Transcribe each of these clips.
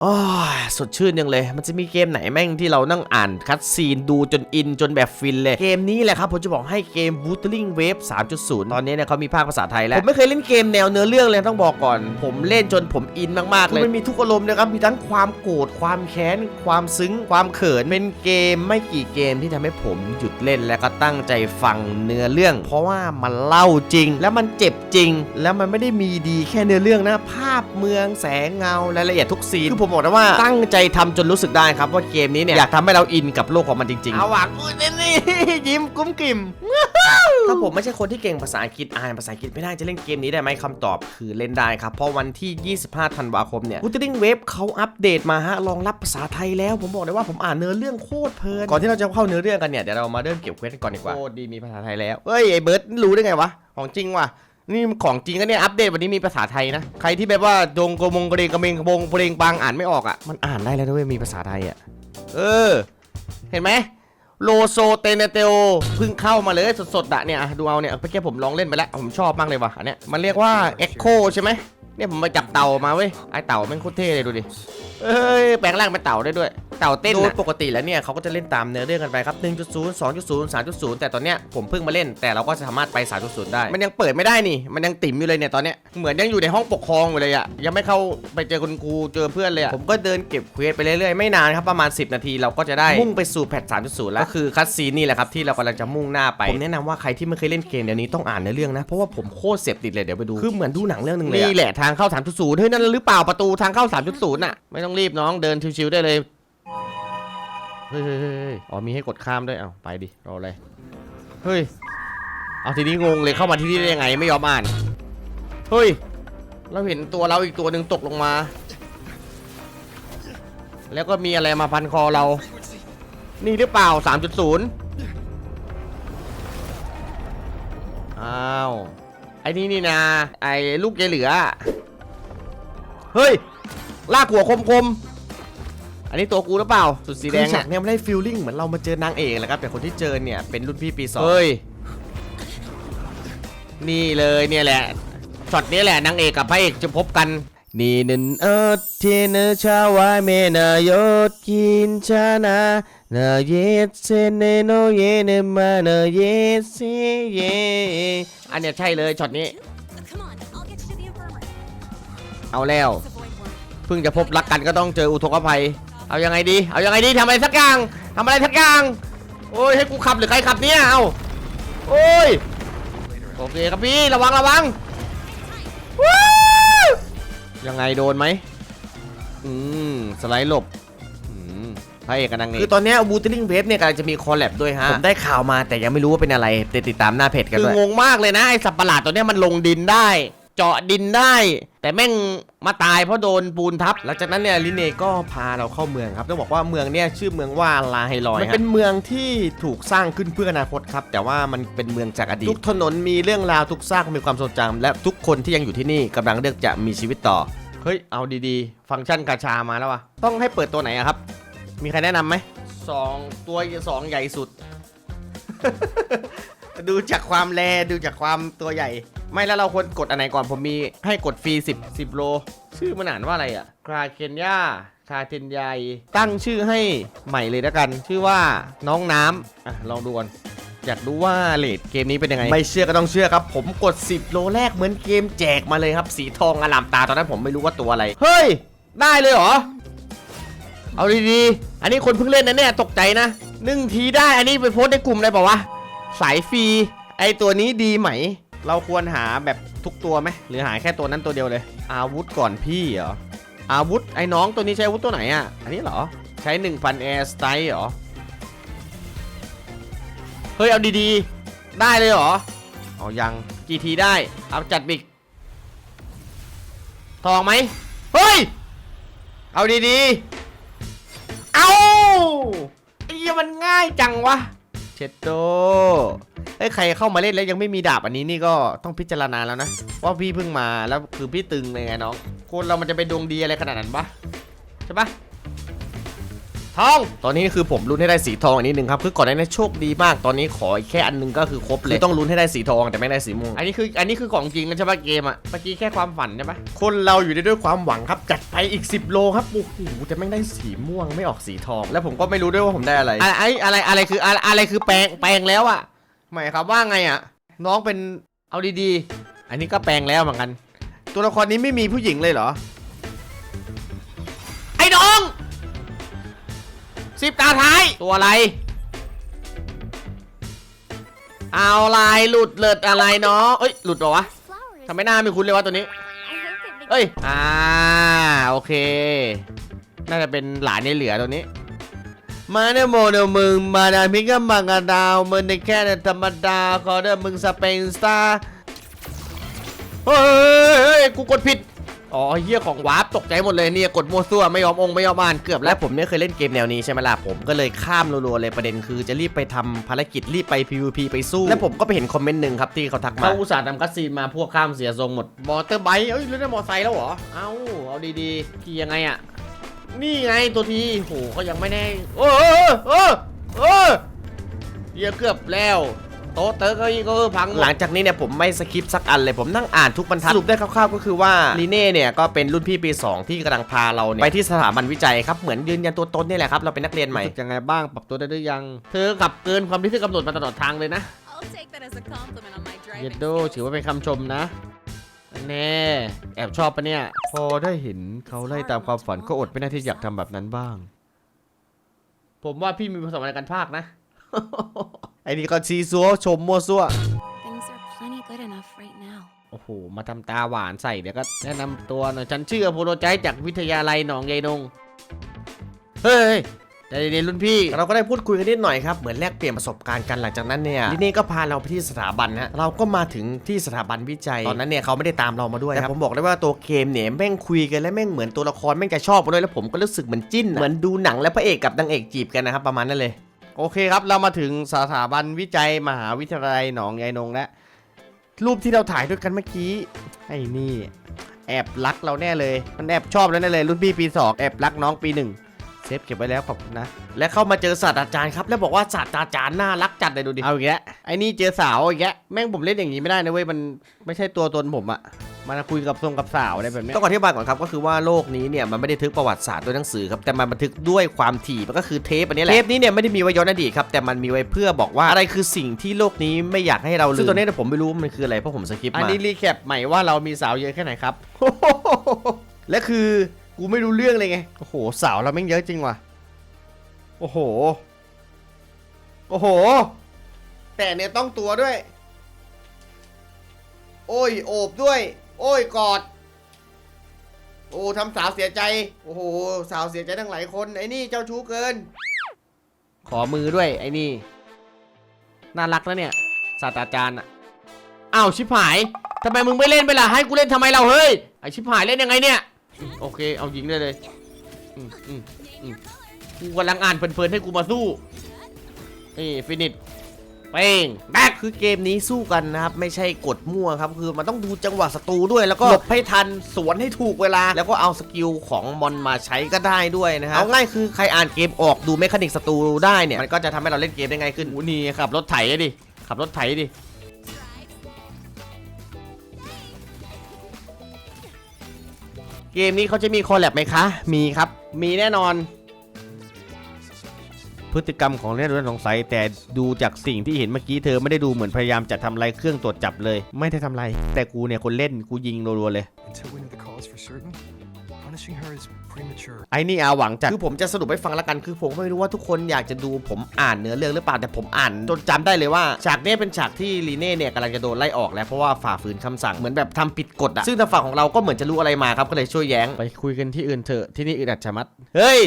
โอ้ย สดชื่นยังเลย มันจะมีเกมไหนแม่งที่เรานั่งอ่านคัดซีนดูจนอินจนแบบฟินเลย เกมนี้แหละครับ ผมจะบอกให้เกม Wuthering Wave 3.0 ตอนนี้เนี่ยเขามีภาคภาษาไทยแล้ว ผมไม่เคยเล่นเกมแนวเนื้อเรื่องเลยต้องบอกก่อน ผมเล่นจนผมอินมากๆเลยมันมีทุกอารมณ์นะครับมีทั้งความโกรธความแค้น ความซึ้ง ความเขินเป็นเกมไม่กี่เกมที่ทำให้ผมหยุดเล่นและก็ตั้งใจฟังเนื้อเรื่อง เพราะว่ามันเล่าจริง แล้วมันเจ็บจริง แล้วมันไม่ได้มีดีแค่เนื้อเรื่องนะภาพเมืองแสงเงารายละเอียดทุกซีนคือผมบอกนะว่าตั้งใจทำจนรู้สึกได้ครับว่าเกมนี้เนี่ยอยากทำให้เราอินกับโลกของมันจริงๆเอาหวังอุ้ยนี่ยิ้มกุ้มกิ่มถ้าผมไม่ใช่คนที่เก่งภาษาอังกฤษอ่านภาษาอังกฤษไม่ได้จะเล่นเกมนี้ได้ไหมคำตอบคือเล่นได้ครับ เพราะวันที่ 25 ธันวาคมเนี่ย Wuthering Wave เขาอัปเดตมาฮะรองรับภาษาไทยแล้ว ผมบอกเลยว่าผมอ่านเนื้อเรื่องโคตรเพลิน ก่อนที่เราจะเข้าเนื้อเรื่องกันเนี่ยเดี๋ยวเรามาเริ่มเก็บเควสกันก่อนดีกว่าโอ้ดีมีภาษาไทยแล้วเฮ้ยไอ้เบิร์ดรู้ได้ไงวะของจริงว่ะ นี่ของจริงก็เนี่ยอัปเดตวันนี้มีภาษาไทยนะ ใครที่แบบว่าดงกระมงกระเดงกระเมงกระบงเพลงบางอ่านไม่ออกอะ มันอ่านได้แล้วด้วยมีภาษาไทยอะ เออ เห็นไหมโลโซเตเนเตโอเพิ่งเข้ามาเลยสดๆอะเนี่ย ดูเอาเนี่ยเมื่อกี้ผมลองเล่นไปแล้ว ผมชอบมากเลยว่ะอันเนี้ยมันเรียกว่า Echo ใช่ไหมเนี่ยผมไปจับเต่ามาเว้ยไอเต่าแม่งโคตรเท่เลยดูดิเอ้ยแปลงร่างเป็นเต่าได้ด้วย เต่าเต้นโดยปกติแล้วเนี่ยเขาก็จะเล่นตามเนื้อเรื่องกันไปครับ 1.0 2.0 3.0 แต่ตอนเนี้ยผมเพิ่งมาเล่น แต่เราก็สามารถไป 3.0 ได้ มันยังเปิดไม่ได้นี่ มันยังติ่มอยู่เลยเนี่ยตอนเนี้ยเหมือนยังอยู่ในห้องปกครองอยู่เลยอะยังไม่เข้าไปเจอคุณครูเจอเพื่อนเลยอะผมก็เดินเก็บเควสไปเรื่อยๆไม่นานครับประมาณ 10 นาทีเราก็จะได้มุ่งไปสู่แพท3.0 แล้วก็คือคัสซีนนี่แหละครับที่เรากำลังจะมุ่งหน้าไปผมแนะนำว่าใครที่ไม่เคยเล่นเกมเดี๋ยวนี้ต้องอ่านเนื้อเรื่องนะเพราะว่าผมโคตรเสพติดเลยเดี๋ยวไปดูคือเหมือนดูหนังเรื่องนึงเลยนี่แหละทางเข้า3.0เฮ้ยนั่นหรือเปล่าประตูทางเข้า3.0น่ะไม่ต้องรีบน้องเดินชิวๆได้เลย เฮ้ยเฮ้ยเฮ้ยอ๋อมีให้กดข้ามด้วยเอาไปดิรออะไรเฮ้ยเอาทีนี้งงเลยเข้ามาที่นี่ได้ยังไงไม่ยอมอ่านเฮ้ยเราเห็นตัวเราอีกตัวหนึ่งตกลงมา แล้วก็มีอะไรมาพันคอเรา นี่หรือเปล่า 3.0 อ้าว ไอ้นี่นี่นะไอ้ลูกยายเหลือ เฮ้ย ลากหัวคมๆ อันนี้ตัวกูหรือเปล่า สุดสีแดงคือฉาอะกเนี่ยมันได้ฟีลลิ่งเหมือนเรามาเจอนางเอกแหละครับ แต่คนที่เจอเนี่ยเป็นรุ่นพี่ปีสองเฮ้ย นี่เลยเนี่ยแหละ ช็อตนี้แหละนางเอกกับพระเอกจะพบกัน นี่นันเออเทนชาวาเมนายดกินชานานาเยสเซเนโนเยเนมานาเยสเซเย อันเนี้ยใช่เลยช็อตนี้ Come on, I'll get you to the infirmary. เอาแล้ว Let's avoid work. เพิ่งจะพบรักกันก็ต้องเจออุทกภัย เอายังไงดี เอายังไงดีทำอะไรสักอย่างทำอะไรสักอย่างโอ้ยให้กูขับหรือใครขับเนี่ยเอาโอ้ยโอเคครับพี่ระวังระวังวู้ยังไงโดนไหมอืมสไลด์หลบอืมพระเอกกับนางเอกคือตอนเนี้บูต e ิ i งเวฟเนี่ยกำลังจะมีคอลแลบด้วยฮะ ผมได้ข่าวมาแต่ยังไม่รู้ว่าเป็นอะไรแต่ติดตามหน้าเพจกันคืด้อวยงงมากเลยนะไอสัตว์ประหลาดตัวเนี้ยมันลงดินได้ เจาะดินได้ แต่แม่งมาตายเพราะโดนปูนทับ หลังจากนั้นเนี่ยลิเนก็พาเราเข้าเมืองครับต้องบอกว่าเมืองเนี่ยชื่อเมืองว่าลาไฮลอยมันฮะเป็นเป็นเมืองที่ถูกสร้างขึ้นเพื่ออนาคตครับ แต่ว่ามันเป็นเมืองจากอดีตทุกถนนมีเรื่องราวทุกซากมีความทรงจำและทุกคนที่ยังอยู่ที่นี่กำลังเลือกจะมีชีวิตต่อเฮ้ยเอาดีๆ ฟังก์ชันกาชามาแล้ววะต้องให้เปิดตัวไหนอะครับ มีใครแนะนำไหมสองตัวสองใหญ่สุด ดูจากความแลดูจากความตัวใหญ่ ไม่แล้วเราควรกดอันไหนก่อนผมมีให้กดฟรี10 10 โล ชื่อมันอ่านว่าอะไรอะคราเคนยาคาเทนยายตั้งชื่อให้ใหม่เลยแล้วกัน ชื่อว่าน้องน้ำอะลองดูก่อนอยากดูว่าเลดเกมนี้เป็นยังไง ไม่เชื่อก็ต้องเชื่อครับ ผมกด 10 โลแรกเหมือนเกมแจกมาเลยครับ สีทองอลามตาตอนนั้นผมไม่รู้ว่าตัวอะไร เฮ้ย ได้เลยเหรอ เอาดีๆ อันนี้คนเพิ่งเล่นนะเนี่ยตกใจนะหนึ่งทีได้อันนี้ไปโพสต์ในกลุ่มเลยเปล่าวะ สายฟรีไอตัวนี้ดีไหม เราควรหาแบบทุกตัวไหมหรือหาแค่ตัวนั้นตัวเดียวเลย อาวุธก่อนพี่เหรออาวุธไอ้น้องตัวนี้ใช้อาวุธตัวไหนอะ อันนี้เหรอ ใช้1,000 Air Strike เหรอ เฮ้ย เอาดีๆ ได้เลยเหรอ เอายังกี่ทีได้ เอาจัดบิก ทองไหม เฮ้ย เอาดีๆ เอาไอ้ยมันง่ายจังวะ ช็ดโตเฮ้ยใครเข้ามาเล่นแล้วยังไม่มีดาบอันนี้นี่ก็ต้องพิจารณาแล้วนะว่าพี่เพิ่งมาแล้วคือพี่ตึงเลยไงน้องคนเรามันจะไปดวงดีอะไรขนาดนั้นปะใช่ปะ ททอง ตอนนี้คือผมลุ้นให้ได้สีทองอันนิดนึงครับ คือก่อนหน้านี้โชคดีมาก ตอนนี้ขออีกแค่อันหนึงก็คือครบเลยต้องลุ้นให้ได้สีทองแต่ไม่ได้สีม่วง อันนี้คืออันนี้คือของจริงกันใช่ปะเกมอะเมื่อกี้แค่ความฝันใช่ปะคนเราอยู่ได้ด้วยความหวังครับ จัดไปอีก 10 โลครับ โอ้โหแต่ไม่งได้สีม่วงไม่ออกสีทอง แล้วผมก็ไม่รู้ด้วยว่าผมได้อะไร อะไรอะไรอะไรคืออะไรอะไรคือแปลงแปลงแล้วอะหมายความว่าไงอะน้องเป็นเอาดีๆ อันนี้ก็แปลงแล้วเหมือนกัน ตัวละครนี้ไม่มีผู้หญิงเลยเหรอไอ้ สิบตาท้าย ตัวอะไร เอาลายหลุดเลิดอะไรเนาะเอ้ย หลุดเหรอวะ Flowers. ทำไมหน้าไม่คุ้นเลยวะตัวนี้ I hope it makes เอ้ย อ่า โอเค น่าจะเป็นหลานในเหลือตัวนี้ มาเนโมเนมึง มาดาพิกมังกาดาวมึงในแค่ธรรมดาขอเดิมมึงสเปนสตาร์เฮ้ยเฮ้ยกูกดผิด อ๋อเฮียของวาร์ปตกใจหมดเลยเนี่ยกดมั่วซั่วไม่ยอมองค์ไม่ยอมอ่านเกือบแล้และวผมเนี่ยเคยเล่นเกมแนวนี้ใช่ไหมล่ะผมก็เลยข้ามรัวๆเลยประเด็นคือ จะรีบไปทำภารกิจรีบไป PVP ไปสู้ และผมก็ไปเห็นคอมเมนต์หนึ่งครับที่เขาทักมาเขาอุตส่าห์ทำคัสซีนมาพวกข้ามเสียทรงหมดมอเตอร์ไบค์เอ้ยเล่นได้มอไซค์แล้วเหรอเอ้าเอาดีๆขี่ยังไงอะนี่ไงตัวทีโหก็ยังไม่แน่โอ้เออเออเออเหี้ยเกือบแล้ว โต๊ะเตอร์ก็อีกก็พังมด หลังจากนี้เนี่ยผมไม่สคิปสักอันเลยผมนั่งอ่านทุกบรรทัดสรุปได้คร่าวๆก็คือว่าลีเน่เนี่ยก็เป็นรุ่นพี่ปี 2 ที่กำลังพาเราเนี่ยไปที่สถาบันวิจัยครับเหมือนยืนยันตัวตนนี่แหละครับเราเป็นนักเรียนใหม่รู้สึกยังไงบ้างปรับตัวได้หรือยัง เธอขับเกินความที่เธอกำหนดมาตลอดทางเลยนะ I'll take that as a compliment on my เย driving ดโดถือว่าเป็นคำชมนะแน่แอบชอบปะเนี่ย พอได้เห็นเขาไล่ตามความฝันก็อดไม่ได้ที่อยากทำแบบนั้นบ้าง ผมว่าพี่มีประสบการณ์ในการพากย์นะ ไอ้นี่ก็ซีซัวชมมั่วซั่ว Things are plenty good enough right now. โอ้โห มาทำตาหวานใส่เดี๋ยวก็แนะนำตัวหน่อย ฉันชื่ออโพโลใจจากวิทยาลัยหนองใยนง เฮ้ยใจเย็นๆรุ่นพี่ เราก็ได้พูดคุยกันนิดหน่อยครับ เหมือนแลกเปลี่ยนประสบการณ์กันหลังจากนั้นเนี่ยลิเน่ก็พาเราไปที่สถาบันฮะเราก็มาถึงที่สถาบันวิจัย ตอนนั้นเนี่ยเขาไม่ได้ตามเรามาด้วยแต่ผมบอกได้ว่าตัวเกมเนี่ยแม่งคุยกันและแม่งเหมือนตัวละครแม่งจะชอบกันด้วยแล้วผมก็รู้สึกเหมือนจิ้นอะเหมือนดูหนังและพระเอกกับนางเอกจีบกันนะครับประมาณนั้นเลย โอเคครับ เรามาถึงสถาบันวิจัยมหาวิทยาลัยหนองใยนงแล้วรูปที่เราถ่ายด้วยกันเมื่อกี้ไอ้นี่แอบรักเราแน่เลย มันแอบชอบแล้วแน่เลย รุ่นพี่ปีสองแอบรักน้องปีหนึ่งเซฟเก็บไว้แล้วขอบคุณนะ และเข้ามาเจอศาสตราจารย์ครับ แล้วบอกว่าศาสตราจารย์น่ารักจัดเลยดูดิ เอาอีกแล้วไอ้นี่เจอสาวอีกแล้วแม่งผมเล่นอย่างนี้ไม่ได้นะเว้ย มันไม่ใช่ตัวตนผมอะ มันคุยกับทรงกับสาวอะไรแบบเนี้ยต้องอธิบายก่อนครับก็คือว่าโลกนี้เนี่ยมันไม่ได้ทึกประวัติศาสตร์ด้วยหนังสือครับแต่มันบันทึกด้วยความถี่มันก็คือเทปอันนี้แหละเทปนี้เนี่ยไม่ได้มีไว้ย้อนอดีตครับแต่มันมีไว้เพื่อบอกว่าอะไรคือสิ่งที่โลกนี้ไม่อยากให้เราลืมซึ่งตอนนี้เนี่ยผมไม่รู้ว่ามันคืออะไรเพราะผมสคิปอันมานี้รีแคปใหม่ว่าเรามีสาวเยอะแค่ไหนครับและคือกูไม่รู้เรื่องเลยไงโอ้โหสาวเราแม่งเยอะจริงว่ะโอ้โหโอ้โห แต่เนี่ยต้องตัวด้วย โอ้ย โอบด้วย โอ้ยกอด โอ้ทำสาวเสียใจ โอ้โห สาวเสียใจทั้งหลายคน ไอ้นี่เจ้าชู้เกิน ขอมือด้วยไอ้นี่ น่ารักนะเนี่ยศาสตราจารย์อะอ้าวชิบหายทำไมมึงไม่เล่นไปล่ะให้กูเล่นทำไมเราเฮ้ยไอชิบหายเล่นยังไงเนี่ยอืมโอเค เอายิงได้เลยอืมอืม Name Mm. your color. กูกำลังอ่านเพลินๆให้กูมาสู้นี่ฟินิช เป้งแบกคือเกมนี้สู้กันนะครับ ไม่ใช่กดมั่วครับคือมันต้องดูจังหวะศัตรูด้วย แล้วก็หลบให้ทันสวนให้ถูกเวลา แล้วก็เอาสกิลของมอนมาใช้ก็ได้ด้วยนะครับเอาง่ายคือใครอ่านเกมออกดูเมคานิกศัตรูได้เนี่ยมันก็จะทำให้เราเล่นเกมได้ง่ายขึ้นโอ้นี่ขับรถไถอะดิขับรถไถดิเกมนี้เขาจะมีคอลแลบไหมคะ มีครับ มีแน่นอน พฤติกรรมของเล่นรถสงสัย แต่ดูจากสิ่งที่เห็นเมื่อกี้เธอไม่ได้ดูเหมือนพยายามจะทำลายเครื่องตรวจจับเลย ไม่ได้ทำไรแต่กูเนี่ยคนเล่นกูยิงรัวๆเลย Until we know the cause for certain, punishing her is premature. ไอ้นี่อาหวังจัดคือผมจะสรุปให้ฟังละกันคือผมไม่รู้ว่าทุกคนอยากจะดูผมอ่านเนื้อเรื่องหรือเปล่าแต่ผมอ่านจนจำได้เลยว่าฉากเนี้ยเป็นฉากที่ลีเน่เนี่ยกำลังจะโดนไล่ออกแล้วเพราะว่าฝ่าฝืนคำสั่งเหมือนแบบทำผิดกฎอะซึ่งทางฝั่งของเราก็เหมือนจะรู้อะไรมาครับก็เลยช่วยแย้ง ไปคุยกันที่อื่นเถอะที่นี่อึดอัดชะมัด เฮ้ย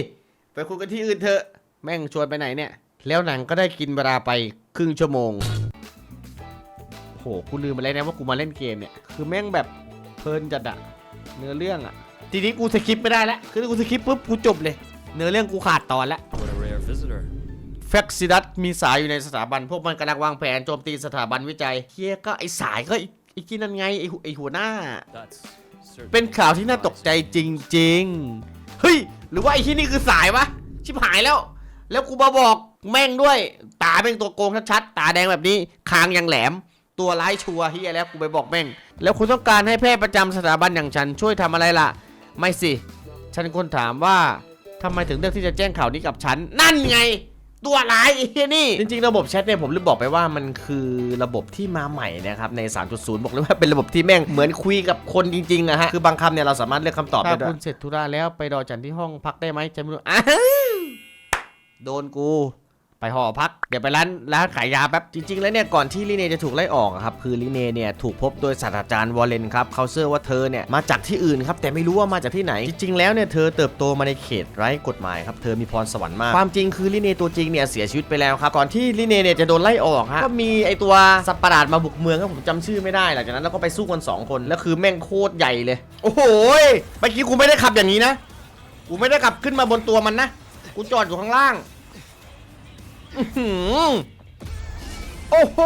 ไปคุยกันที่อื่นเถอะ แม่งชวนไปไหนเนี่ย แล้วหนังก็ได้กินเวลาไปครึ่งชั่วโมงโหกูลืมไปแล้วนะว่ากูมาเล่นเกมเนี่ย คือแม่งแบบเพลินจัดอะเนื้อเรื่องอะทีนี้กูสคิปไม่ได้แล้วคือกูสคิปปุ๊บกูจบเลย เนื้อเรื่องกูขาดตอนแล้วแฟกซิดัสมีสายอยู่ในสถาบัน พวกมันกำลังวางแผนโจมตีสถาบันวิจัยเฮียก็ไอสายก็ไอ้ไอ้ที่นั่นไงไอไอหัวหน้า เป็นข่าวที่น่าตกใจจริง ๆ เฮ้ย หรือว่าไอ้ที่นี่คือสายวะ ชิบหายแล้ว แล้วกูมาบอกแม่งด้วย ตาแม่งตัวโกงชัดๆตาแดงแบบนี้คางยังแหลม ตัวร้ายชัวร์เฮียแล้วกูไปบอกแม่ง แล้วคุณต้องการให้แพทย์ประจำสถาบันอย่างฉันช่วยทำอะไรล่ะ ไม่สิ ฉันคนถามว่าทำไมถึงเลือกที่จะแจ้งข่าวนี้กับฉัน นั่นไง ตัวร้ายไอ้เฮียนี่ จริงๆ ระบบแชทเนี่ยผมลืมบอกไปว่ามันคือระบบที่มาใหม่นะครับใน 3.0 บอกเลยว่าเป็นระบบที่แม่งเหมือนคุยกับคนจริงๆอะฮะคือบางคำเนี่ยเราสามารถเลือกคำตอบได้ด้วยคุณเสร็จธุระแล้วไปรอฉันที่ห้องพักได้ไหมจะไม่รู้อ้าว โดนกู ไปหอพัก เดี๋ยวไปร้านร้านขายยาแป๊บ จริง ๆ แล้วเนี่ยก่อนที่ลิเนจะถูกไล่ออกอะครับคือลิเนเนี่ยถูกพบโดยศาสตราจารย์วอลเลนครับเขาเชื่อว่าเธอเนี่ยมาจากที่อื่นครับแต่ไม่รู้ว่ามาจากที่ไหน จริง ๆ แล้วเนี่ยเธอเติบโตมาในเขตไร้กฎหมายครับเธอมีพรสวรรค์มาก ความจริงคือลิเนตัวจริงเนี่ยเสียชีวิตไปแล้วครับก่อนที่ลิเนเนี่ยจะโดนไล่ออกฮะก็มีไอตัวสัตว์ประหลาดมาบุกเมืองครับผมจำชื่อไม่ได้หลังจากนั้นเราก็ไปสู้กันสองคนแล้วคือแม่งโคตรใหญ่เลย โอ้โหเมื่อกี้กูไม่ได้ขับอย่างนี้นะ กูไม่ได้ขับขึ้นมาบนตัวมันนะ กูจอดอยู่ข้างล่าง อื้อหือโอ้โห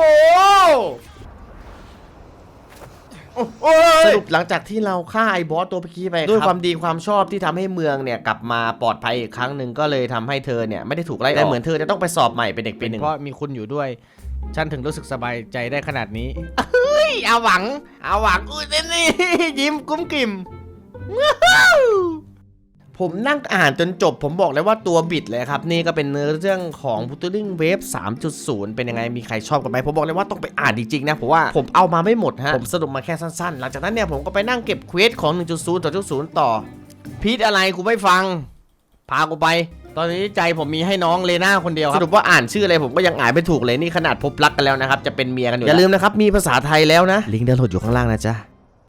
โอ้โห สรุปหลังจากที่เราฆ่าไอ้บอสตัวเมื่อกี้ไปด้วยความดีความชอบที่ทำให้เมืองเนี่ยกลับมาปลอดภัยอีกครั้งหนึ่งก็เลยทำให้เธอเนี่ยไม่ได้ถูกไล่ออกแต่เหมือนเธอจะต้องไปสอบใหม่เป็นเด็กปีหนึ่งเพราะมีคุณอยู่ด้วย ฉันถึงรู้สึกสบายใจได้ขนาดนี้เอาหวังเอาหวังอุ้ยนี่ ยิ้มกุ้มกิ่ม ผมนั่งอ่านจนจบผมบอกเลยว่าตัวบิดเลยครับ นี่ก็เป็นเนื้อเรื่องของ p u t t e r i n g Wave 3.0 เป็นยังไงมีใครชอบกันไหมผมบอกเลยว่าต้องไปอ่านจริงๆนะเพราะว่าผมเอามาไม่หมดฮะผมสรุปมาแค่สั้นๆ หลังจากนั้นเนี่ยผมก็ไปนั่งเก็บเควสของ 1.0 ต่อ0ต่อ พีทอะไรกูไม่ฟัง พากูไป ตอนนี้ใจผมมีให้น้องเลน่าคนเดียวครับสรุปว่าอ่านชื่ออะไรผมก็ยังอ่านไม่ถูกเลยนี่ขนาดพบรักกันแล้วนะครับจะเป็นเมียกันอยู่อย่าลืมนะครับมีภาษาไทยแล้วนะลิงก์ดาวน์โหลดอยู่ข้างล่างนะจ๊ะ